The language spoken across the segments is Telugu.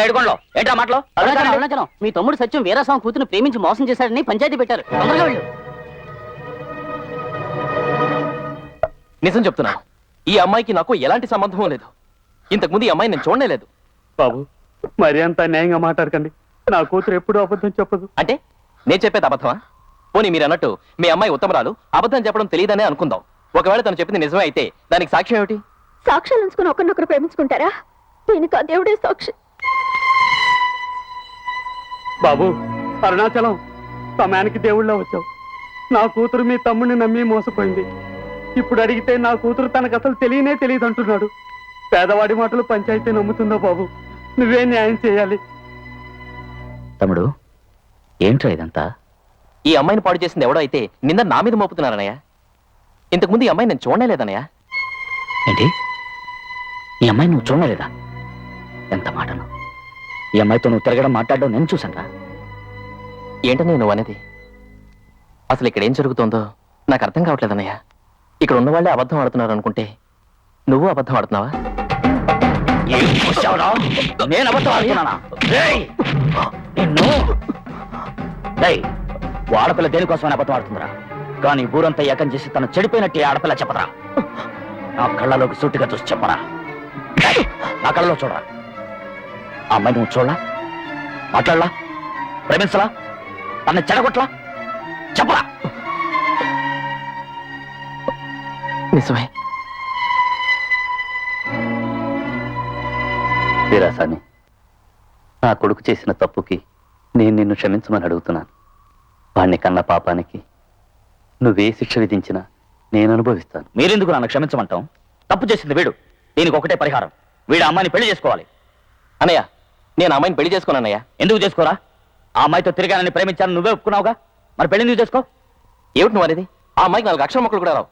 ఏడుకోండి ఏంటా మాటలు? అరుణాచలం అరుణాచలం. మీ తమ్ముడు సత్యం వీరాస్వామి కూతురు ప్రేమించి మోసం చేశాడని పంచాయతీ పెట్టారు. తొందరగా వెళ్ళు. నిజం చెప్తున్నా ఈ అమ్మాయికి నాకు ఎలాంటి సంబంధం లేదు. ఇంతకుముందు ఈ అమ్మాయి నేను చూడనే లేదు. బాబు మరి అంత న్యాయంగా మాట్లాడకండి. నా కూతురు ఎప్పుడూ అబద్ధం చెప్పదు. అంటే నేను చెప్పేది అబద్ధమా? పోనీ మీరు అన్నట్టు మీ అమ్మాయి ఉత్తమరాలు అబద్ధం చెప్పడం తెలియదనే అనుకుందాం. ఒకవేళ తను చెప్పింది నిజమే అయితే దానికి సాక్ష్యం ఏమిటి? సాక్ష్యాలు ఉంచుకుని ఒకరినొకరు ప్రేమించుకుంటారా? దీనికి ఆ దేవుడే సాక్షి. బాబు అరుణాచలం సమయానికి దేవుళ్ళ వచ్చావు. నా కూతురు మీ తమ్ముడిని నమ్మి మోసపోయింది. ఇప్పుడు అడిగితే నా కూతురు తనకు అసలు తెలియనే తెలియదు అంటున్నాడు. పేదవాడి మాటలు పంచాయతీ నమ్ముతుందా బాబు? నువ్వే న్యాయం చేయాలి. తమ్ముడు ఏంట్రా ఇదంతా? ఈ అమ్మాయిని పాడు చేసింది ఎవడో అయితే నింద నా మీద మోపుతున్నారనయ్య ఇంతకుముందు ఈ అమ్మాయి నేను చూడనే లేదనయ్య ఏంటి? ఈ అమ్మాయి నువ్వు చూడలేదా? ఎంత మాటను? ఈ అమ్మాయితో నువ్వు తిరగడం మాట్లాడడం నేను చూసాను ఏంటని నువ్వు అనేది? అసలు ఇక్కడ ఏం జరుగుతోందో నాకు అర్థం కావట్లేదన్నయ్య ఇక్కడ ఉన్న వాళ్ళే అబద్ధం ఆడుతున్నారు అనుకుంటే నువ్వు అబద్ధం ఆడుతున్నావా? నేను అబద్ధం ఆడుతున్నానా? రేయ్! నిన్ను! రేయ్, ఓ ఆడపిల్ల దేనికోసమని అబద్ధం ఆడుతుందిరా? కానీ ఊరంతా ఏకం చేసి తను చెడిపోయినట్టు ఈ ఆడపిల్ల చెప్పరా నా కళ్ళలోకి సూటిగా చూసి చెప్పరా. నా కళ్ళలో చూడరా. ఆ అమ్మాయి నువ్వు చూడలా మాట్లాడలా? ప్రేమించలా? తన చెడగొట్లా? చెప్పరా? నిజమే. వీరాసాని నా కొడుకు చేసిన తప్పుకి నేను నిన్ను క్షమించమని అడుగుతున్నాను. వాణ్ణి కన్న పాపానికి నువ్వే శిక్ష విధించినా నేను అనుభవిస్తాను. మీరెందుకు నన్ను క్షమించమంటాం తప్పు చేసింది వీడు. దీనికి ఒకటే పరిహారం. వీడు అమ్మాయిని పెళ్ళి చేసుకోవాలి. అన్నయ్య నేను అమ్మాయిని పెళ్ళి చేసుకున్నానయ్యా. ఎందుకు చేసుకోరా? ఆ అమ్మాయితో తిరిగానని ప్రేమించాను నువ్వే ఒప్పుకున్నావుగా? మరి పెళ్ళి ఎందుకు చేసుకో? ఏమిటి నువ్వు అనేది? ఆ అమ్మాయికి నాలుగు అక్షర మొక్కలు కూడా రావు.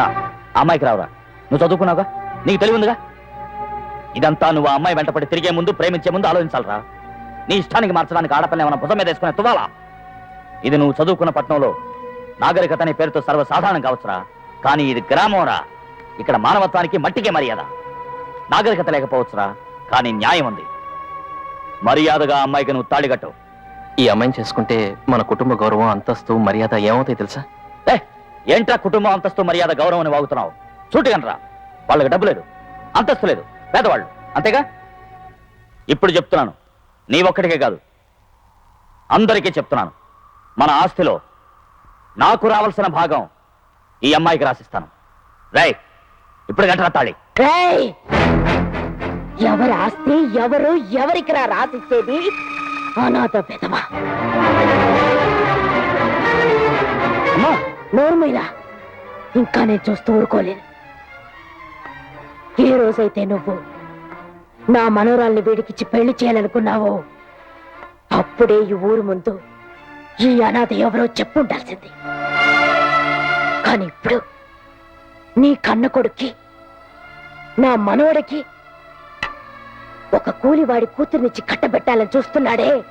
ఆ ఆ అమ్మాయికి రావురా. నువ్వు చదువుకున్నావుగా? నీకు తెలివి ఉందిగా? ఇదంతా నువ్వు ఆ అమ్మాయి వెంటపడి తిరిగే ముందు ప్రేమించే ముందు ఆలోచించాలరా. నీ ఇష్టానికి మార్చడానికి ఆడపిల్ల ఏమైనా భుజం మీద వేసుకునే తువాలా ఇది నువ్వు చదువుకున్న పట్టణంలో నాగరికత అనే పేరుతో సర్వసాధారణం కావచ్చురా. కానీ ఇది గ్రామంరా. ఇక్కడ మానవత్వానికి మట్టికే మర్యాద. నాగరికత లేకపోవచ్చురా. కానీ న్యాయం ఉంది. మర్యాదగా అమ్మాయికి నువ్వు తాళిగట్టు ఈ అమ్మాయిని చేసుకుంటే మన కుటుంబ గౌరవం అంతస్తు మర్యాద ఏమవుతాయి తెలుసా? ఏ ఏంట్రా కుటుంబం అంతస్తు మర్యాద గౌరవం అని వాగుతున్నావు? చూటుగనరా వాళ్ళకి డబ్బు లేదు. అంతస్తు లేదు. పేదవాళ్ళు. అంతేగా? ఇప్పుడు చెప్తున్నాను. నీ ఒక్కడికే కాదు. అందరికీ చెప్తున్నాను. మన ఆస్తిలో నాకు రావాల్సిన భాగం ఈ అమ్మాయికి రాసిస్తాను. రై ఇప్పుడు గంట తాళి! ఎవరి ఆస్తి ఎవరు ఎవరికి రా రాసిచ్చేది అనాథ పెదవా. అమ్మా నోర్మైనా ఇంకా నేను చూస్తూ ఊరుకోలేను. ఏ రోజైతే నువ్వు నా మనోరాల్ని వీడికిచ్చి పెళ్ళి చేయాలనుకున్నావో అప్పుడే ఈ ఊరు ముందు ఈ అనాథ ఎవరో చెప్పుండాల్సింది. కానీ ఇప్పుడు నీ కన్న కొడుక్కి నా మనవడికి ఒక కూలివాడి కూతుర్నిచ్చి కట్టబెట్టాలని చూస్తున్నాడే.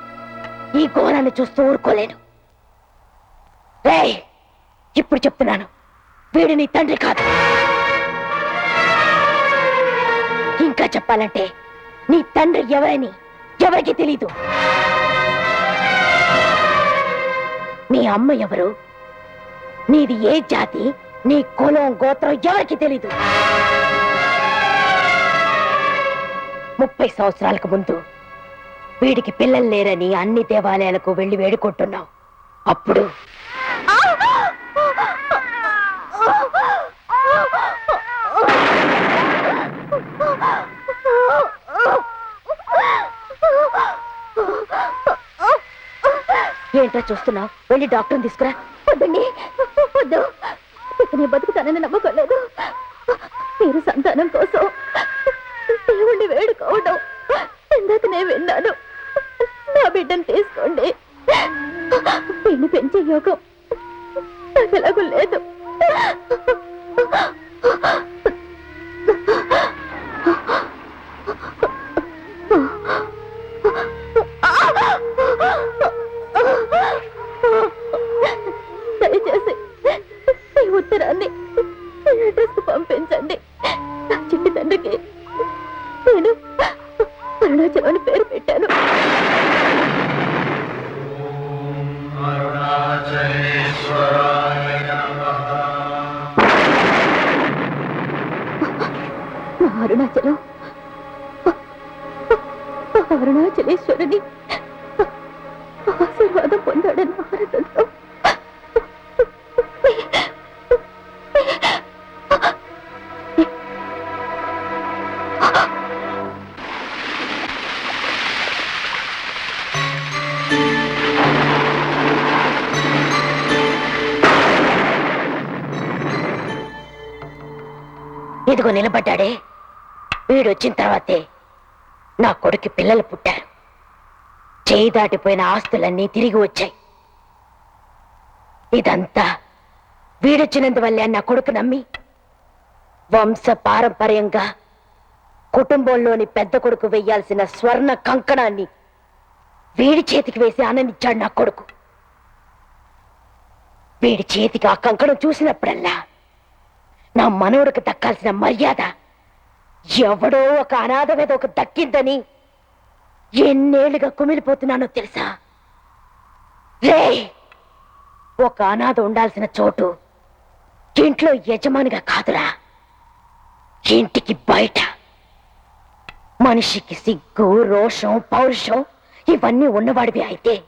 ఈ ఘోరాన్ని చూస్తూ ఊరుకోలేను. ఇప్పుడు చెప్తున్నాను. వీడు నీ తండ్రి కాదు. ఇంకా చెప్పాలంటే నీ తండ్రి ఎవరని ఎవరికి తెలీదు. నీ అమ్మ ఎవరు? నీది ఏ జాతి? నీ కులం గోత్రం ఎవరికి తెలీదు? ముప్పై సంవత్సరాలకు ముందు వీడికి పిల్లలు లేరని అన్ని దేవాలయాలకు వెళ్ళి వేడుకుంటున్నావు అప్పుడు ఏంటో చూస్తున్నావు? వెళ్ళి డాక్టర్ని తీసుకురా. వద్దండి. వద్దు. ఇక నేను బతుకుతానని నమ్మకలేదు మీరు సంతానం కోసం దేవుణ్ణి వేడుకోవడం ఇందాక నేను విన్నాను. నా బిడ్డను తీసుకోండి. పెళ్ళి పెంచే యోగం నాకు ఎలాగూ లేదు. అరుణాచలేశ్వరుని ఆశీర్వాదం పొందాడని ఆనందంతో ఇదిగో నిలబడ్డాడే. వీడు వచ్చిన తర్వాతే నా కొడుకు పిల్లలు పుట్టారు. చేయి దాటిపోయిన ఆస్తులన్నీ తిరిగి వచ్చాయి. ఇదంతా వీడొచ్చినందువల్లే నా కొడుకు నమ్మి వంశ పారంపర్యంగా కుటుంబంలోని పెద్ద కొడుకు వెయ్యాల్సిన స్వర్ణ కంకణాన్ని వీడి చేతికి వేసి ఆనందించాడు నా కొడుకు. వీడి చేతికి ఆ కంకణం చూసినప్పుడల్లా నా మనవడికి దక్కాల్సిన మర్యాద ఎవడో ఒక అనాథ మీద ఒక దక్కిందని ఎన్నేళ్ళుగా కుమిలిపోతున్నానో తెలుసా? రే ఒక అనాథ ఉండాల్సిన చోటు ఇంట్లో యజమానిగా కాదురా. ఇంటికి బయట మనిషికి సిగ్గు రోషం పౌరుషం ఇవన్నీ ఉన్నవాడివి అయితే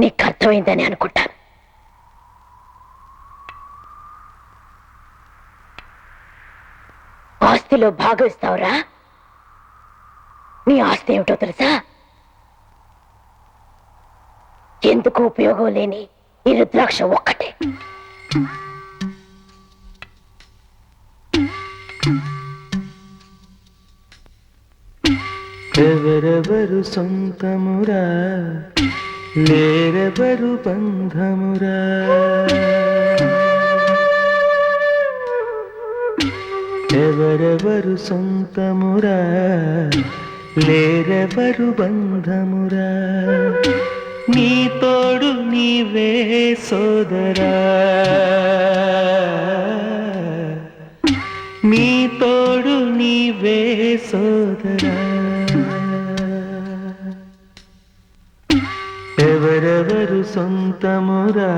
నీకు అర్థమైందని అనుకుంటాను. ఆస్తిలో భాగం ఇస్తావురా నీ ఆస్తి ఏమిటో తెలుసా? ఎందుకు ఉపయోగం లేని ఈ రుద్రాక్ష ఒక్కటే? ఎవరెవరు సొంతమురా? లేరెవరు బంధమురా? ఎవరెవరు సొంతమురా? లేరెవరు బంధమురా? నీ తోడు నీవే సోదరా. నీ తోడు నీవే సోదరా. ఎవరెవరు సొంతమురా?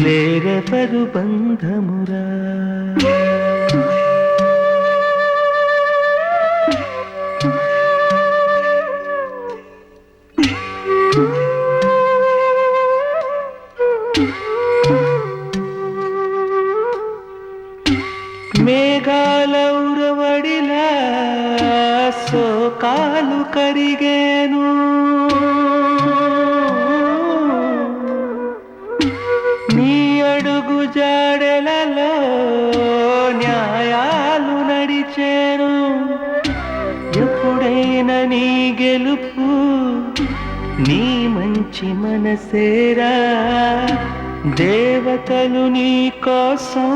లేరెవరు బంధమురా? సోకాలు నీ అడుగు జాడెలలో న్యాయాలు నడిచేను. ఎప్పుడైనా నీ గెలుపు నీ మంచి మనసేరా. దేవతలు నీ కోసం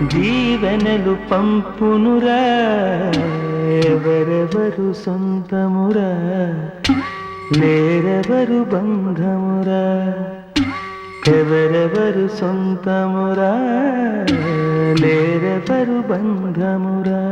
దీవెనలు పంపునురా ఎవరెవరు సొంతమురా లేరెవరు బంధమురా ఎవరెవరు సొంతమురా లేరెవరు బంధమురా.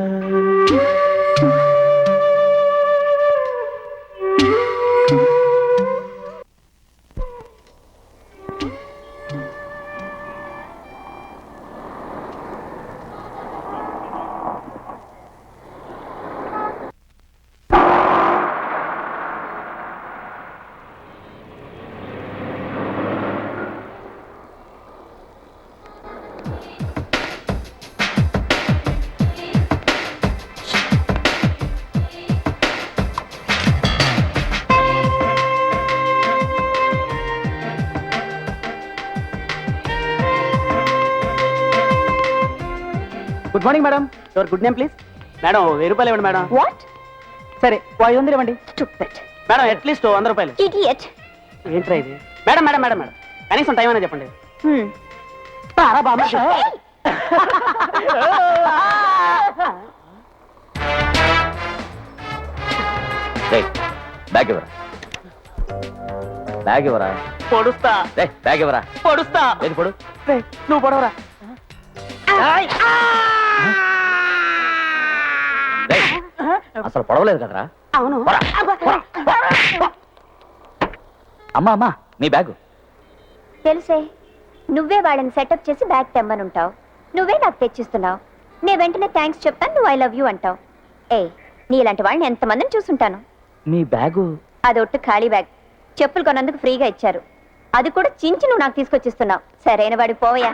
Good morning madam. Your good name please madam వెయ్యి రూపాయలు ఇవ్వండి మేడం. వాట్ సరే ఐదు వందలు ఇవ్వండి. స్టూపిడ్ మేడం అట్లీస్ట్ వంద రూపాయలు. ఇడియట్ ఏంట్రా ఇది? Madam madam madam madam. కనీసం టైం అయినా చెప్పండి. Hmm. పారా బ్యాగ్ ఇవ్వరా? బ్యాగ్ ఇవ్వరా? పొడుస్తా. రే బ్యాగ్ ఇవ్వరా? పొడుస్తా. ఏది పొడు? నువ్వు పొడవరా. రేయ్, అసలు పొడవలేదు కదరా. అవును. అమ్మా అమ్మా మీ బ్యాగు. తెలుసే నువ్వే వాళ్ళని సెటప్ చేసి బ్యాగ్ తెమ్మనుంటావు. నువ్వే నాకు తెచ్చిస్తున్నావు. నే వెంటనే థ్యాంక్స్ చెప్తాను నువ్వు ఐ లవ్ యూ అంటావు. ఏ నీ ఇలాంటి వాళ్ళని ఎంతమందిని చూసుంటాను? మీ బ్యాగు. అది ఒట్టు ఖాళీ బ్యాగ్. చెప్పులు కొన్నందుకు ఫ్రీగా ఇచ్చారు. అది కూడా చించి నువ్వు నాకు తీసుకొచ్చిస్తున్నావు. సరైన వాడి పోవయా